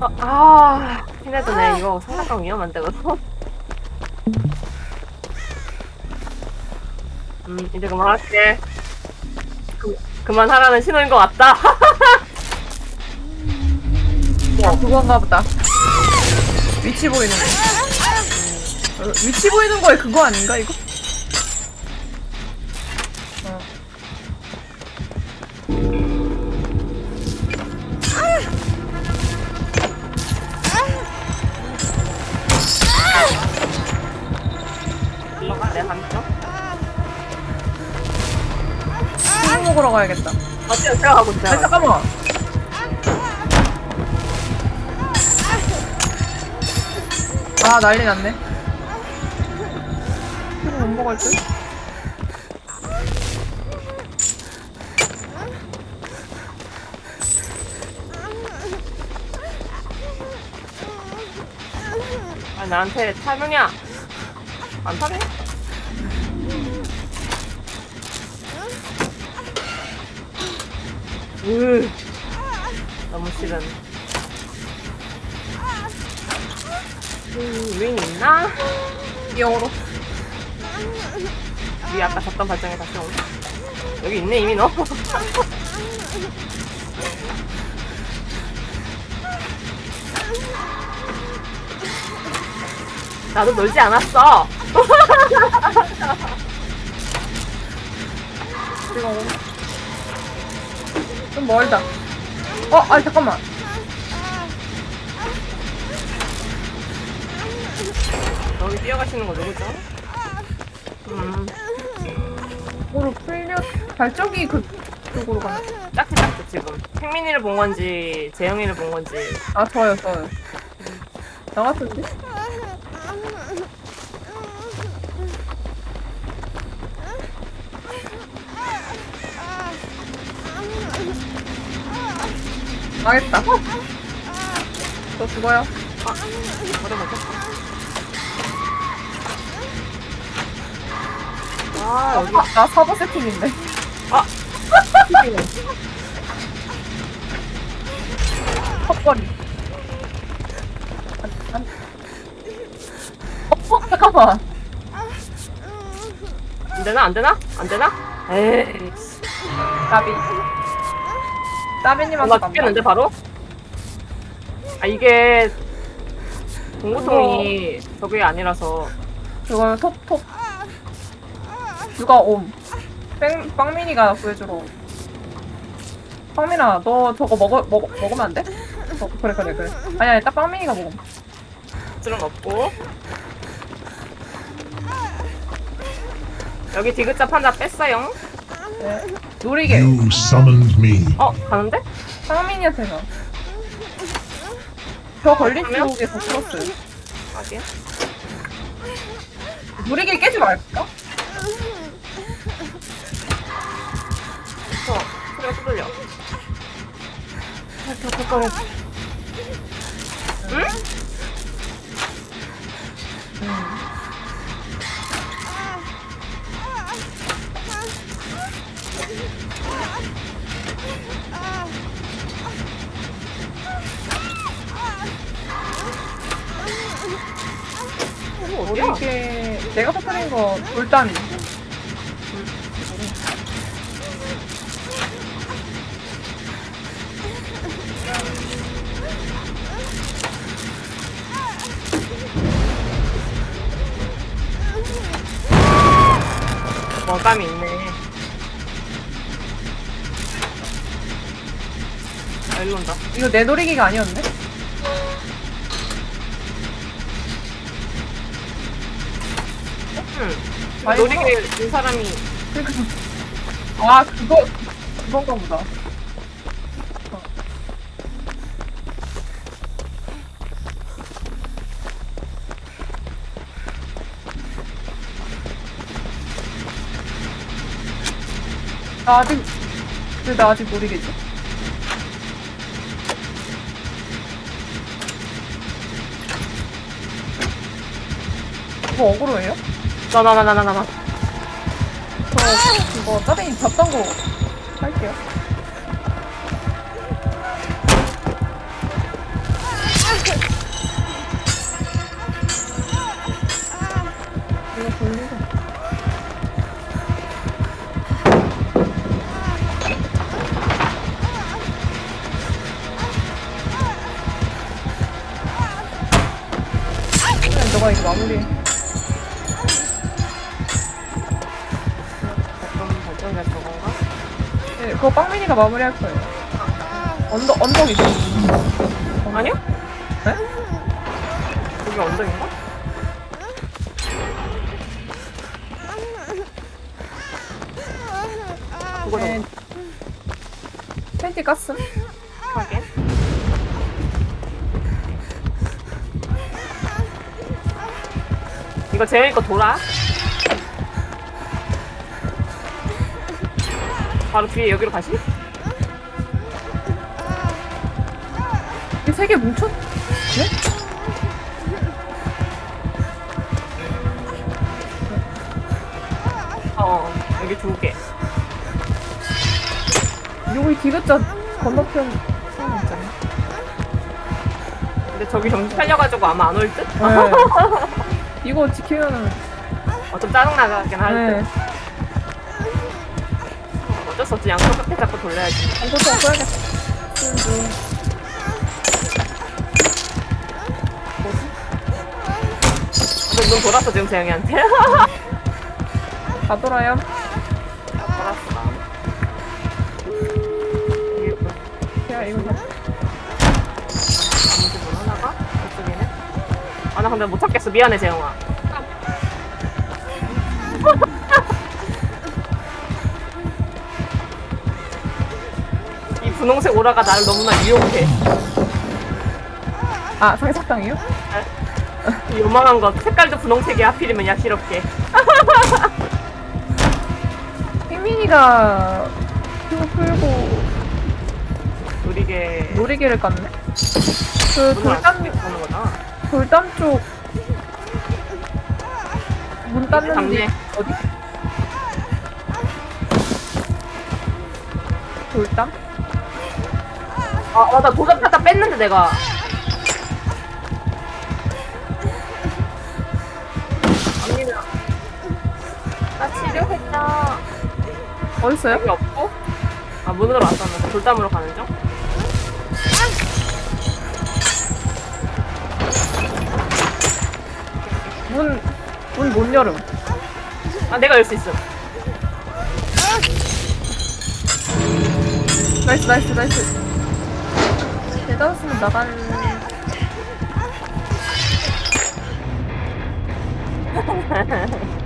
아, 아 피네드네 이거 상당히 위험한데 그거 음 이제 그만할게 그, 그만하라는 신호인 것 같다 어, 그건가 보다. 위치 보이는 거. 어, 위치 보이는 거에 그거 아닌가, 이거? 가야겠다. 어째 들어가고 아, 있잖아 잠깐만. 아, 난리 났네. 술을 못 먹을 듯? 아 나한테 타느냐 안 타네 으. 너무 싫은 음, 윈 있나? 영어로. 우리 아까 잡던 발정에 다시 오네 여기 있네 이미 너. 나도 놀지 않았어. 오- 좀 멀다. 어, 아 잠깐만. 여기 뛰어가시는 거 누구죠? 음 도로 풀려 발전기 그쪽으로 가네. 딱지 지금 생민이를 본 건지 재영이를 본 건지 아 저요 저요. 나 같은데? 망했다. 저 죽어요. 오래 못했어 아 여기 아, 나 사보 세팅인데. 헛거리. 안, 안. 어, 잠깐만. 안 되나 안 되나 안 되나? 에이 나비. 나비님한테 나 죽겠는데 바로? 아 이게 공구통이 저게 아니라서 그거 톡톡. 누가 옴. 빵, 빵민이가 구해주러 옴. 빵민아, 너 저거 먹어, 먹, 먹으면 안 돼? 어, 그래, 그래, 그래. 아니, 아니, 딱 빵민이가 먹음. 줄은 없고 여기 디귿자 판자 뺐어요 네. 노리게. You summoned me. 어 가는데? 빵민이한테 가. 저 걸린 그러면? 쪽에서 풀었어요. 어디야? 노리게 깨지 말까? 저 소리가 쏟들려 저, 응? 이거 어디야? 노리게, 내가 터뜨린 거 돌담이. 먹감이 있네 아 일로 온다 이거 내 노리기가 아니었네? 아이고. 노리게 이 사람이. 아, 그거, 그건가 보다. 어. 나 아직, 왜나 아직 모르겠지? 이거 억울해요? 나나나나나나. 어, 저 이거 짜장님 잡던 거 할게요. 이거 돌리고. 그냥 너가 이거 마무리. 발전기가 저건가? 네, 그거 빵민이가 마무리할 거예요. 언덕 언덕 있어. 아니요? 네? 여기 언덕인가? 그거 네. 좀 팬티 깠음. 하게. 이거 재현이 거 돌아? 바로 뒤에 여기로 가시? 이세개 뭉쳤? 네? 어, 여기 두 개. 여기 디귿자 건너편 하나 있잖아. 근데 저기 정신 팔려가지고 아마 안 올 듯? 네. 이거 지키면은 어, 좀 짜증나가긴 할 네. 듯. 어쩔 수 없지. 양쪽 끝에 잡고 돌려야지. 이거 좀 써야겠다. 중. 근데 눈 돌았어, 지금 재영이한테. 다 돌아요. 돌았어. 야 이거 다. 아무도 못 하나가? 이쪽이네. 아, 나 근데 못 찾겠어. 미안해, 재영아. 오라가 나를 너무나 유혹해. 아 상식당이요? 이 요망한 것. 색깔도 분홍색이야. 하필이면 야시럽게. 핑민이가 피부 풀고 우리게. 놀이개를 깠네. 그 돌담 가는 거잖아. 돌담 쪽. 문 닫는. 데 어디? 돌담? 아, 맞아. 도전 타다 뺐는데, 내가. 언니는. 나 치료했다. 어딨어요? 여기 없고? 아, 문으로 왔었는데. 돌담으로 가는 중? 문, 문 못 열음. 아, 내가 열 수 있어. 나이스, 나이스, 나이스. 대단했으면 나갈.